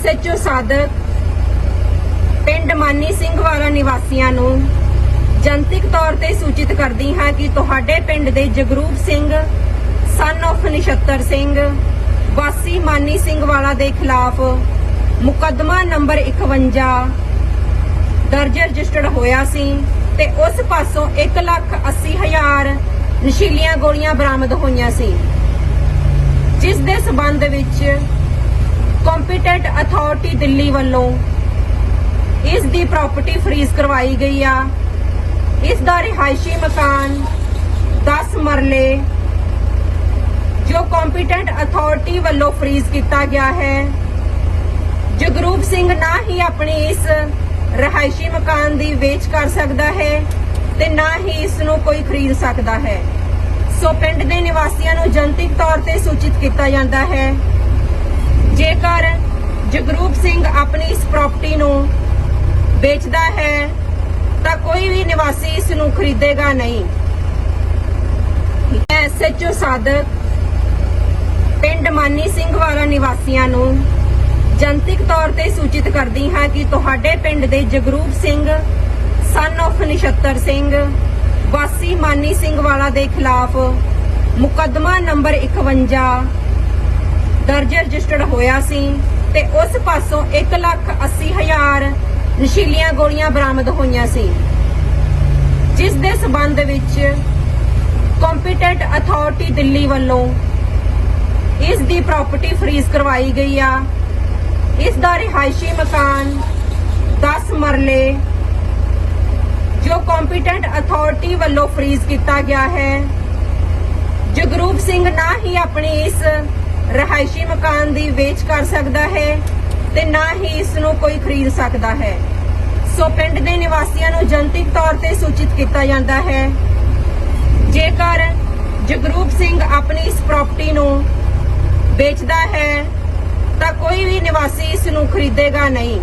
SHO ਸਾਦਕ ਪਿੰਡ ਮਾਨੀ ਸਿੰਘ ਵਾਲਾ ਨਿਵਾਸੀਆਂ ਨੂੰ ਜਨਤਕ ਤੌਰ ਤੇ ਸੂਚਿਤ ਕਰਦੀ ਹਾਂ ਕਿ ਤੁਹਾਡੇ ਪਿੰਡ ਦੇ ਜਗਰੂਪ ਸਿੰਘ ਸਨ of ਨਛੱਤਰ ਸਿੰਘ, ਵਾਸੀ ਮਾਨੀ ਸਿੰਘ ਵਾਲਾ ਦੇ ਖਿਲਾਫ ਮੁਕੱਦਮਾ ਨੰਬਰ 51 ਦਰਜ ਰਜਿਸਟਰਡ ਹੋਇਆ ਸੀ ਤੇ ਉਸ ਪਾਸੋਂ 1 ਲੱਖ 80 ਹਜ਼ਾਰ ਨਸ਼ੀਲੀਆਂ ਗੋਲੀਆਂ ਬਰਾਮਦ ਹੋਈਆਂ ਸੀ, ਜਿਸ ਦੇ ਸਬੰਧ ਵਿੱਚ ਕੰਪੀਟੈਂਟ ਅਥਾਰਟੀ ਦਿੱਲੀ ਵੱਲੋਂ। ਇਸ ਦੀ ਪ੍ਰਾਪਰਟੀ ਫਰੀਜ਼ ਕਰਵਾਈ ਗਈ ਆ। ਇਸ ਦਾ ਰਿਹਾਇਸ਼ੀ ਮਕਾਨ 10 ਮਰਲੇ, ਜੋ ਕੰਪੀਟੈਂਟ ਅਥਾਰਟੀ ਵੱਲੋਂ ਫਰੀਜ਼ ਕੀਤਾ ਗਿਆ ਹੈ। ਜਗਰੂਪ ਸਿੰਘ ਨਾ ਹੀ ਆਪਣੀ ਇਸ ਰਿਹਾਇਸ਼ੀ ਮਕਾਨ ਦੀ ਵੇਚ ਕਰ ਸਕਦਾ ਹੈ ਤੇ ਨਾ ਹੀ ਇਸ ਨੂੰ ਕੋਈ ਖਰੀਦ ਸਕਦਾ ਹੈ। ਸੋ ਪਿੰਡ ਦੇ ਨਿਵਾਸੀਆਂ ਨੂੰ ਜਨਤਕ ਤੌਰ ਤੇ ਸੂਚਿਤ ਕੀਤਾ ਜਾਂਦਾ ਹੈ ਜਗਰੂਪ ਸਿੰਘ ਆਪਣੀ ਇਸ ਪ੍ਰਾਪਰਟੀ ਨੂੰ ਵੇਚਦਾ ਹੈ, ਤਾਂ ਕੋਈ ਵੀ ਨਿਵਾਸੀ ਇਸ ਨੂੰ ਖਰੀਦੇਗਾ ਨਹੀਂ। ਐਸਐਚਓ ਸਾਦਕ ਪਿੰਡ ਮਾਨੀ ਸਿੰਘ ਵਾਲਾ ਨਿਵਾਸੀਆਂ ਨੂੰ ਜਨਤਕ ਤੌਰ ਤੇ ਸੂਚਿਤ ਕਰਦੀ ਹਾਂ ਕਿ ਤੁਹਾਡੇ ਪਿੰਡ ਦੇ ਜਗਰੂਪ ਸਿੰਘ ਸਨ of ਨਛੱਤਰ ਸਿੰਘ, ਵਾਸੀ ਮਾਨੀ ਸਿੰਘ ਵਾਲਾ ਦੇ ਖਿਲਾਫ ਮੁਕੱਦਮਾ ਨੰਬਰ 51 ਦਰਜ ਰਜਿਸਟਰਡ ਹੋਇਆ ਸੀ। ਤੇ ਉਸ ਪਾਸੋਂ 1 ਲੱਖ 80 ਹਜ਼ਾਰ ਨਸ਼ੀਲੀਆਂ ਗੋਲੀਆਂ ਬਰਾਮਦ ਹੋਈਆਂ ਸੀ। ਜਿਸ ਦੇ ਸਬੰਧ ਵਿੱਚ ਕੰਪੀਟੈਂਟ ਅਥਾਰਟੀ ਦਿੱਲੀ ਵੱਲੋਂ ਇਸ ਦੀ ਪ੍ਰਾਪਰਟੀ ਫਰੀਜ਼ ਕਰਵਾਈ ਗਈ ਆ। ਇਸ ਦਾ ਰਿਹਾਇਸ਼ੀ ਮਕਾਨ 10 ਮਰਲੇ ਜੋ ਕੰਪੀਟੈਂਟ ਅਥਾਰਟੀ ਵੱਲੋਂ ਫਰੀਜ਼ ਕੀਤਾ ਗਿਆ ਹੈ। ਜਗਰੂਪ ਸਿੰਘ ਨਾ ਹੀ ਆਪਣੀ ਇਸ ਰਿਹਾਇਸ਼ੀ ਮਕਾਨ ਦੀ ਵੇਚ ਕਰ ਸਕਦਾ ਹੈ ਤੇ ਨਾ ਹੀ ਇਸ ਨੂੰ ਕੋਈ ਖਰੀਦ ਸਕਦਾ ਹੈ। ਸੋ ਪਿੰਡ ਦੇ ਨਿਵਾਸੀਆਂ ਨੂੰ ਜਨਤਕ ਤੌਰ ਤੇ ਸੂਚਿਤ ਕੀਤਾ ਜਾਂਦਾ ਹੈ। ਜੇਕਰ ਜਗਰੂਪ ਸਿੰਘ ਆਪਣੀ ਇਸ ਪ੍ਰਾਪਰਟੀ ਨੂੰ ਵੇਚਦਾ ਹੈ, ਤਾਂ ਕੋਈ ਵੀ ਨਿਵਾਸੀ ਇਸ ਨੂੰ ਖਰੀਦੇਗਾ ਨਹੀਂ।